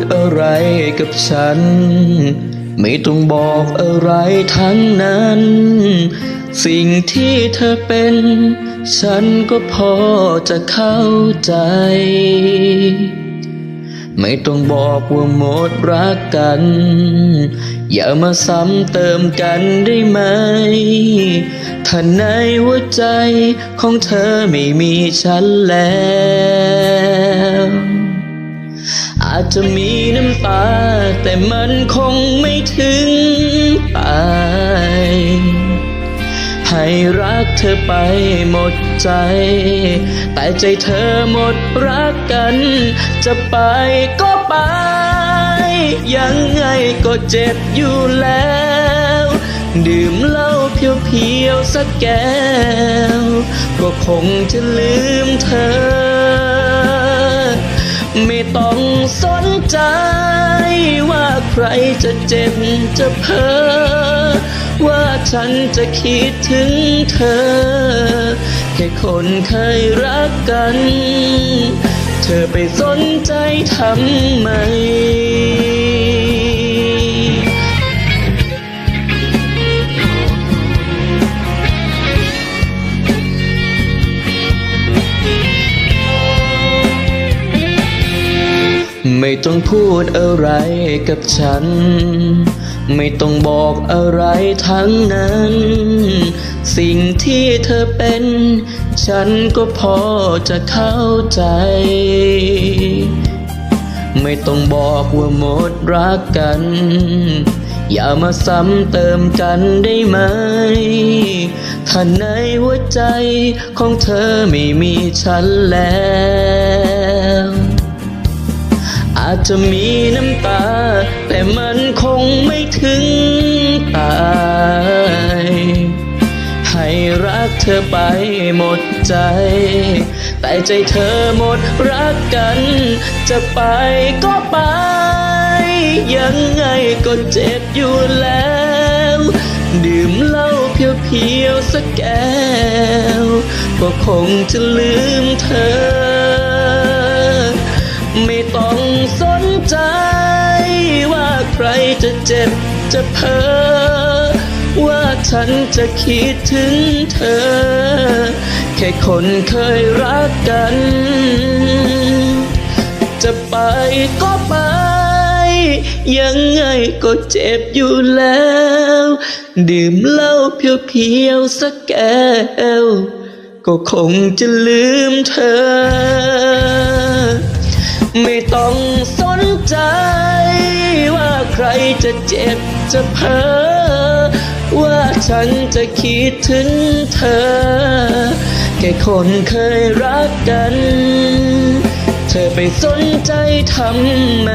ดอะไรกับฉัน ไม่ต้องบอกอะไรทั้งนั้น สิ่งที่เธอเป็น ฉันก็พอจะเข้าใจ ไม่ต้องบอกว่าหมดรักกัน อย่ามาซ้ำเติมกันได้ไหม ถ้าในหัวใจของเธอไม่มีฉันแล้ว อาจจะมีน้ำตา แต่มันคงไม่ถึงตายให้รักเธอไปหมดใจ แต่ใจเธอหมดรักกัน จะไปก็ไป ยังไงก็เจ็บอยู่แล้ว ดื่มเหล้าเพียวๆสักแก้ว ก็คงจะลืมเธอ ไม่ต้องสนใจ ว่าใครจะเจ็บจะเพ้อว่าฉันจะคิดถึงเธอ แค่คนเคยรักกัน เธอไปสนใจทำไม ไม่ต้องพูดอะไรกับฉัน ไม่ต้องบอกอะไรทั้งนั้น สิ่งที่เธอเป็น ฉันก็พอจะเข้าใจ ไม่ต้องบอกว่าหมดรักกัน อย่ามาซ้ำเติมกันได้ไหม ถ้าในหัวใจของเธอไม่มีฉันแล้ว อาจจะมีน้ำตา แต่มันคงไม่ถึงตายให้รักเธอไปหมดใจ แต่ใจเธอหมดรักกัน จะไปก็ไป ยังไงก็เจ็บอยู่แล้ว ดื่มเหล้าเพียวๆสักแก้ว ก็คงจะลืมเธอ ไม่ต้อง รจะเจ็บจะเพ้อว่าฉันจะคิดถึงเธอ แค่คนเคยรักกัน จะไปก็ไป ยังไงก็เจ็บอยู่แล้ว ดื่มเหล้าเพียวๆสักแก้ว ก็คงจะลืมเธอ จะเจ็บจะเพ้อว่าฉันจะคิดถึงเธอ แค่คนเคยรักกัน เธอไปสนใจทำไม